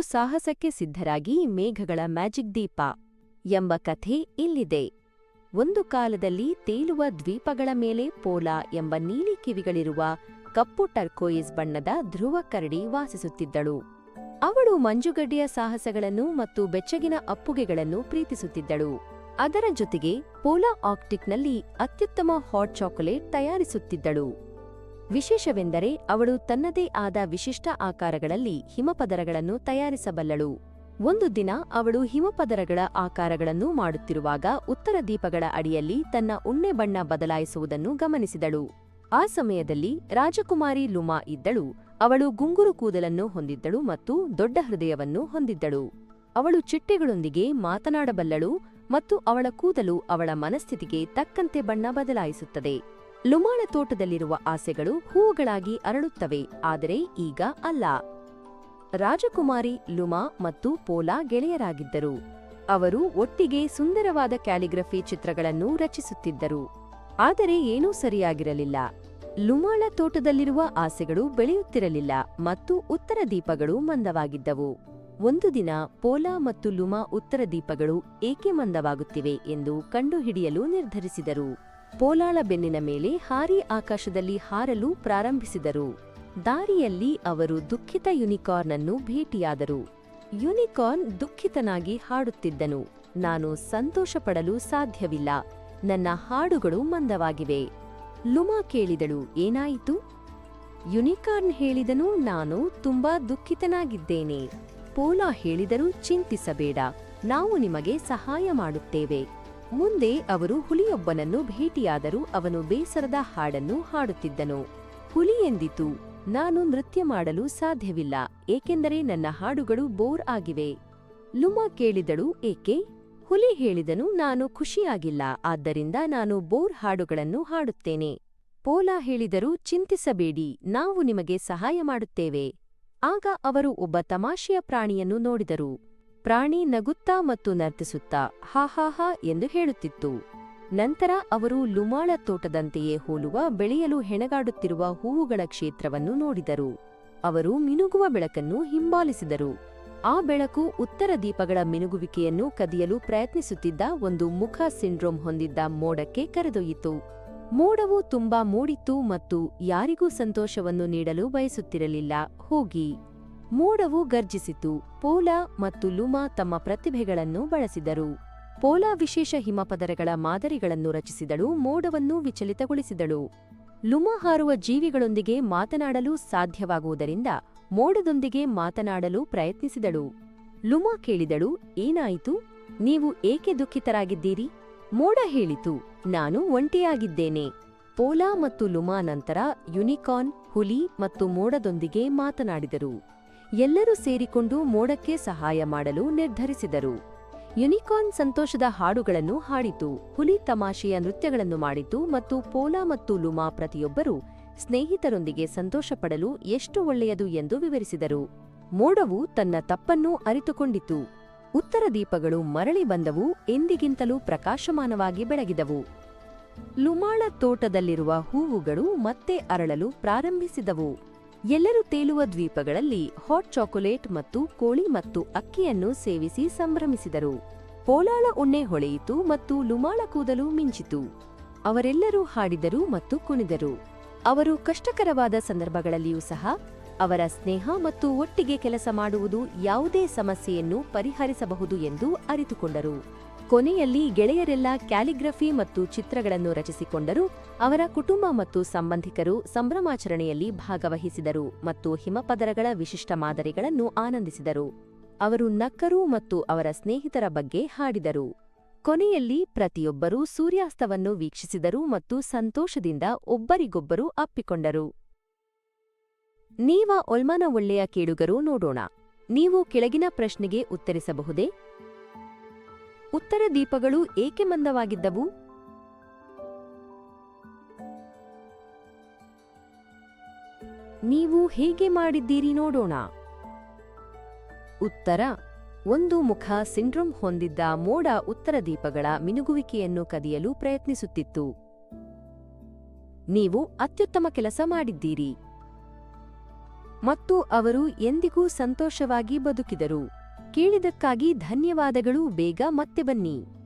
ಸಾಹಸಕ್ಕೆ ಸಿದ್ಧರಾಗಿ ಮೇಘಗಳ ಮ್ಯಾಜಿಕ್ ದೀಪ ಎಂಬ ಕಥೆ ಇಲ್ಲಿದೆ. ಒಂದು ಕಾಲದಲ್ಲಿ ತೇಲುವ ದ್ವೀಪಗಳ ಮೇಲೆ ಪೋಲಾ ಎಂಬ ನೀಲಿ ಕಿವಿಗಳಿರುವ ಕಪ್ಪು ಟರ್ಕೋಯಿಸ್ ಬಣ್ಣದ ಧ್ರುವ ಕರಡಿ ವಾಸಿಸುತ್ತಿದ್ದಳು. ಅವಳು ಮಂಜುಗಡ್ಡೆಯ ಸಾಹಸಗಳನ್ನು ಮತ್ತು ಬೆಚ್ಚಗಿನ ಅಪ್ಪುಗೆಗಳನ್ನು ಪ್ರೀತಿಸುತ್ತಿದ್ದಳು. ಅದರ ಜೊತೆಗೆ ಪೋಲಾ ಆಕ್ಟಿಕ್ನಲ್ಲಿ ಅತ್ಯುತ್ತಮ ಹಾಟ್ ಚಾಕೊಲೇಟ್ ತಯಾರಿಸುತ್ತಿದ್ದಳು. ವಿಶೇಷವೆಂದರೆ ಅವಳು ತನ್ನದೇ ಆದ ವಿಶಿಷ್ಟ ಆಕಾರಗಳಲ್ಲಿ ಹಿಮಪದರಗಳನ್ನು ತಯಾರಿಸಬಲ್ಲಳು. ಒಂದು ದಿನ ಅವಳು ಹಿಮಪದರಗಳ ಆಕಾರಗಳನ್ನು ಮಾಡುತ್ತಿರುವಾಗ ಉತ್ತರ ದೀಪಗಳ ಅಡಿಯಲ್ಲಿ ತನ್ನ ಉಣ್ಣೆ ಬಣ್ಣ ಬದಲಾಯಿಸುವುದನ್ನು ಗಮನಿಸಿದಳು. ಆ ಸಮಯದಲ್ಲಿ ರಾಜಕುಮಾರಿ ಲುಮಾ ಇದ್ದಳು. ಅವಳು ಗುಂಗುರು ಕೂದಲನ್ನು ಹೊಂದಿದ್ದಳು ಮತ್ತು ದೊಡ್ಡ ಹೃದಯವನ್ನು ಹೊಂದಿದ್ದಳು. ಅವಳು ಚಿಟ್ಟೆಗಳೊಂದಿಗೆ ಮಾತನಾಡಬಲ್ಲಳು ಮತ್ತು ಅವಳ ಕೂದಲು ಅವಳ ಮನಸ್ಥಿತಿಗೆ ತಕ್ಕಂತೆ ಬಣ್ಣ ಬದಲಾಯಿಸುತ್ತದೆ. ಲುಮಾಳ ತೋಟದಲ್ಲಿರುವ ಆಸೆಗಳು ಹೂವುಗಳಾಗಿ ಅರಳುತ್ತವೆ, ಆದರೆ ಈಗ ಅಲ್ಲ. ರಾಜಕುಮಾರಿ ಲುಮಾ ಮತ್ತು ಪೋಲಾ ಗೆಳೆಯರಾಗಿದ್ದರು. ಅವರು ಒಟ್ಟಿಗೆ ಸುಂದರವಾದ ಕ್ಯಾಲಿಗ್ರಫಿ ಚಿತ್ರಗಳನ್ನು ರಚಿಸುತ್ತಿದ್ದರು. ಆದರೆ ಏನೂ ಸರಿಯಾಗಿರಲಿಲ್ಲ. ಲುಮಾಳ ತೋಟದಲ್ಲಿರುವ ಆಸೆಗಳು ಬೆಳೆಯುತ್ತಿರಲಿಲ್ಲ ಮತ್ತು ಉತ್ತರ ದೀಪಗಳು ಮಂದವಾಗಿದ್ದವು. ಒಂದು ದಿನ ಪೋಲಾ ಮತ್ತು ಲುಮಾ ಉತ್ತರ ದೀಪಗಳು ಏಕೆ ಮಂದವಾಗುತ್ತಿವೆ ಎಂದು ಕಂಡುಹಿಡಿಯಲು ನಿರ್ಧರಿಸಿದರು. ಪೋಲಾಳ ಬೆನ್ನಿನ ಮೇಲೆ ಹಾರಿ ಆಕಾಶದಲ್ಲಿ ಹಾರಲು ಪ್ರಾರಂಭಿಸಿದರು. ದಾರಿಯಲ್ಲಿ ಅವರು ದುಃಖಿತ ಯುನಿಕಾರ್ನ್ ಅನ್ನು ಭೇಟಿಯಾದರು. ಯುನಿಕಾರ್ನ್ ದುಃಖಿತನಾಗಿ ಹಾಡುತ್ತಿದ್ದನು. ನಾನು ಸಂತೋಷಪಡಲು ಸಾಧ್ಯವಿಲ್ಲ. ನನ್ನ ಹಾಡುಗಳು ಮಂದವಾಗಿವೆ. ಲುಮಾ ಕೇಳಿದಳು, ಏನಾಯಿತು? ಯುನಿಕಾರ್ನ್ ಹೇಳಿದನು, ನಾನು ತುಂಬಾ ದುಃಖಿತನಾಗಿದ್ದೇನೆ. ಪೋಲಾ ಹೇಳಿದರೂ ಚಿಂತಿಸಬೇಡ. ನಾವು ನಿಮಗೆ ಸಹಾಯ ಮಾಡುತ್ತೇವೆ. ಮುಂದೆ ಅವರು ಹುಲಿಯೊಬ್ಬನನ್ನು ಭೇಟಿಯಾದರೂ ಅವನು ಬೇಸರದ ಹಾಡನ್ನು ಹಾಡುತ್ತಿದ್ದನು. ಹುಲಿ ಎಂದಿತು, ನಾನು ನೃತ್ಯ ಮಾಡಲು ಸಾಧ್ಯವಿಲ್ಲ, ಏಕೆಂದರೆ ನನ್ನ ಹಾಡುಗಳು ಬೋರ್ ಆಗಿವೆ. ಲುಮಾ ಕೇಳಿದಳು, ಏಕೆ? ಹುಲಿ ಹೇಳಿದನು, ನಾನು ಖುಷಿಯಾಗಿಲ್ಲ, ಆದ್ದರಿಂದ ನಾನು ಬೋರ್ ಹಾಡುಗಳನ್ನು ಹಾಡುತ್ತೇನೆ. ಪೋಲಾ ಹೇಳಿದರು, ಚಿಂತಿಸಬೇಡಿ, ನಾವು ನಿಮಗೆ ಸಹಾಯ ಮಾಡುತ್ತೇವೆ. ಆಗ ಅವರು ಒಬ್ಬ ತಮಾಷೆಯ ಪ್ರಾಣಿಯನ್ನು ನೋಡಿದರು. ಪ್ರಾಣಿ ನಗುತ್ತಾ ಮತ್ತು ನರ್ತಿಸುತ್ತಾ ಹಾಹಾಹಾ ಎಂದು ಹೇಳುತ್ತಿತ್ತು. ನಂತರ ಅವರು ಲುಮಾಳ ತೋಟದಂತೆಯೇ ಹೋಲುವ, ಬೆಳೆಯಲು ಹೆಣಗಾಡುತ್ತಿರುವ ಹೂವುಗಳ ಕ್ಷೇತ್ರವನ್ನು ನೋಡಿದರು. ಅವರು ಮಿನುಗುವ ಬೆಳಕನ್ನು ಹಿಂಬಾಲಿಸಿದರು. ಆ ಬೆಳಕು ಉತ್ತರ ದೀಪಗಳ ಮಿನುಗುವಿಕೆಯನ್ನು ಕದಿಯಲು ಪ್ರಯತ್ನಿಸುತ್ತಿದ್ದ ಒಂದು ಮುಖ ಸಿಂಡ್ರೋಮ್ ಹೊಂದಿದ್ದ ಮೋಡಕ್ಕೆ ಕರೆದೊಯ್ಯಿತು. ಮೋಡವು ತುಂಬಾ ಮೂಡಿತ್ತು ಮತ್ತು ಯಾರಿಗೂ ಸಂತೋಷವನ್ನು ನೀಡಲು ಬಯಸುತ್ತಿರಲಿಲ್ಲ. ಹೋಗಿ. ಮೋಡವು ಗರ್ಜಿಸಿತು. ಪೋಲಾ ಮತ್ತು ಲುಮಾ ತಮ್ಮ ಪ್ರತಿಭೆಗಳನ್ನು ಬಳಸಿದರು. ಪೋಲಾ ವಿಶೇಷ ಹಿಮಪದರಗಳ ಮಾದರಿಗಳನ್ನು ರಚಿಸಿದಳು, ಮೋಡವನ್ನು ವಿಚಲಿತಗೊಳಿಸಿದಳು. ಲುಮಾ ಹಾರುವ ಜೀವಿಗಳೊಂದಿಗೆ ಮಾತನಾಡಲು ಸಾಧ್ಯವಾಗುವುದರಿಂದ ಮೋಡದೊಂದಿಗೆ ಮಾತನಾಡಲು ಪ್ರಯತ್ನಿಸಿದಳು. ಲುಮಾ ಕೇಳಿದಳು, ಏನಾಯಿತು? ನೀವು ಏಕೆ ದುಃಖಿತರಾಗಿದ್ದೀರಿ? ಮೋಡ ಹೇಳಿತು, ನಾನು ಒಂಟಿಯಾಗಿದ್ದೇನೆ. ಪೋಲಾ ಮತ್ತು ಲುಮಾ ನಂತರ ಯುನಿಕಾರ್ನ್, ಹುಲಿ ಮತ್ತು ಮೋಡದೊಂದಿಗೆ ಮಾತನಾಡಿದರು. ಎಲ್ಲರೂ ಸೇರಿಕೊಂಡು ಮೋಡಕ್ಕೆ ಸಹಾಯ ಮಾಡಲು ನಿರ್ಧರಿಸಿದರು. ಯುನಿಕಾರ್ನ್ ಸಂತೋಷದ ಹಾಡುಗಳನ್ನು ಹಾಡಿತು. ಹುಲಿ ತಮಾಷೆಯ ನೃತ್ಯಗಳನ್ನು ಮಾಡಿತು ಮತ್ತು ಪೋಲಾ ಮತ್ತು ಲುಮಾ ಪ್ರತಿಯೊಬ್ಬರೂ ಸ್ನೇಹಿತರೊಂದಿಗೆ ಸಂತೋಷಪಡಲು ಎಷ್ಟು ಒಳ್ಳೆಯದು ಎಂದು ವಿವರಿಸಿದರು. ಮೋಡವು ತನ್ನ ತಪ್ಪನ್ನು ಅರಿತುಕೊಂಡಿತು. ಉತ್ತರ ದೀಪಗಳು ಮರಳಿ ಬಂದವು, ಎಂದಿಗಿಂತಲೂ ಪ್ರಕಾಶಮಾನವಾಗಿ ಬೆಳಗಿದವು. ಲುಮಾಳ ತೋಟದಲ್ಲಿರುವ ಹೂವುಗಳು ಮತ್ತೆ ಅರಳಲು ಪ್ರಾರಂಭಿಸಿದವು. ಎಲ್ಲರೂ ತೇಲುವ ದ್ವೀಪಗಳಲ್ಲಿ ಹಾಟ್ ಚಾಕೊಲೇಟ್ ಮತ್ತು ಕೋಳಿ ಮತ್ತು ಅಕ್ಕಿಯನ್ನು ಸೇವಿಸಿ ಸಂಭ್ರಮಿಸಿದರು. ಪೋಲಾಳ ಉಣ್ಣೆ ಹೊಳೆಯಿತು ಮತ್ತು ಲುಮಾಳ ಕೂದಲು ಮಿಂಚಿತು. ಅವರೆಲ್ಲರೂ ಹಾಡಿದರು ಮತ್ತು ಕುಣಿದರು. ಅವರು ಕಷ್ಟಕರವಾದ ಸಂದರ್ಭಗಳಲ್ಲಿಯೂ ಸಹ ಅವರ ಸ್ನೇಹ ಮತ್ತು ಒಟ್ಟಿಗೆ ಕೆಲಸ ಮಾಡುವುದು ಯಾವುದೇ ಸಮಸ್ಯೆಯನ್ನು ಪರಿಹರಿಸಬಹುದು ಎಂದು ಅರಿತುಕೊಂಡರು. ಕೊನೆಯಲ್ಲಿ ಗೆಳೆಯರೆಲ್ಲ ಕ್ಯಾಲಿಗ್ರಫಿ ಮತ್ತು ಚಿತ್ರಗಳನ್ನು ರಚಿಸಿಕೊಂಡರು, ಅವರ ಕುಟುಂಬ ಮತ್ತು ಸಂಬಂಧಿಕರು ಸಂಭ್ರಮಾಚರಣೆಯಲ್ಲಿ ಭಾಗವಹಿಸಿದರು ಮತ್ತು ಹಿಮಪದರಗಳ ವಿಶಿಷ್ಟ ಮಾದರಿಗಳನ್ನು ಆನಂದಿಸಿದರು. ಅವರು ನಕ್ಕರು ಮತ್ತು ಅವರ ಸ್ನೇಹಿತರ ಬಗ್ಗೆ ಹಾಡಿದರು. ಕೊನೆಯಲ್ಲಿ ಪ್ರತಿಯೊಬ್ಬರೂ ಸೂರ್ಯಾಸ್ತವನ್ನು ವೀಕ್ಷಿಸಿದರು ಮತ್ತು ಸಂತೋಷದಿಂದ ಒಬ್ಬರಿಗೊಬ್ಬರು ಅಪ್ಪಿಕೊಂಡರು. ನೀವ ಒಳ್ಮನ ಒಳ್ಳೆಯ ಕೇಳುಗರು ನೋಡೋಣ. ನೀವು ಕೆಳಗಿನ ಪ್ರಶ್ನೆಗೆ ಉತ್ತರಿಸಬಹುದೇ? ಉತ್ತರ ದೀಪಗಳು ಏಕೆ ಮಂದವಾಗಿದ್ದವು? ನೀವು ಹೇಗೆ ಮಾಡಿದ್ದೀರಿ ನೋಡೋಣ. ಉತ್ತರ, ಒಂದು ಮುಖ ಸಿಂಡ್ರೋಮ್ ಹೊಂದಿದ್ದ ಮೋಡ ಉತ್ತರ ದೀಪಗಳ ಮಿನುಗುವಿಕೆಯನ್ನು ಕದಿಯಲು ಪ್ರಯತ್ನಿಸುತ್ತಿತ್ತು. ನೀವು ಅತ್ಯುತ್ತಮ ಕೆಲಸ ಮಾಡಿದ್ದೀರಿ. ಮತ್ತು ಅವರು ಎಂದಿಗೂ ಸಂತೋಷವಾಗಿ ಬದುಕಿದರು. ಕೇಳಿದಕ್ಕಾಗಿ ಧನ್ಯವಾದಗಳು ಬೇಗ ಮತ್ತೆ ಬನ್ನಿ.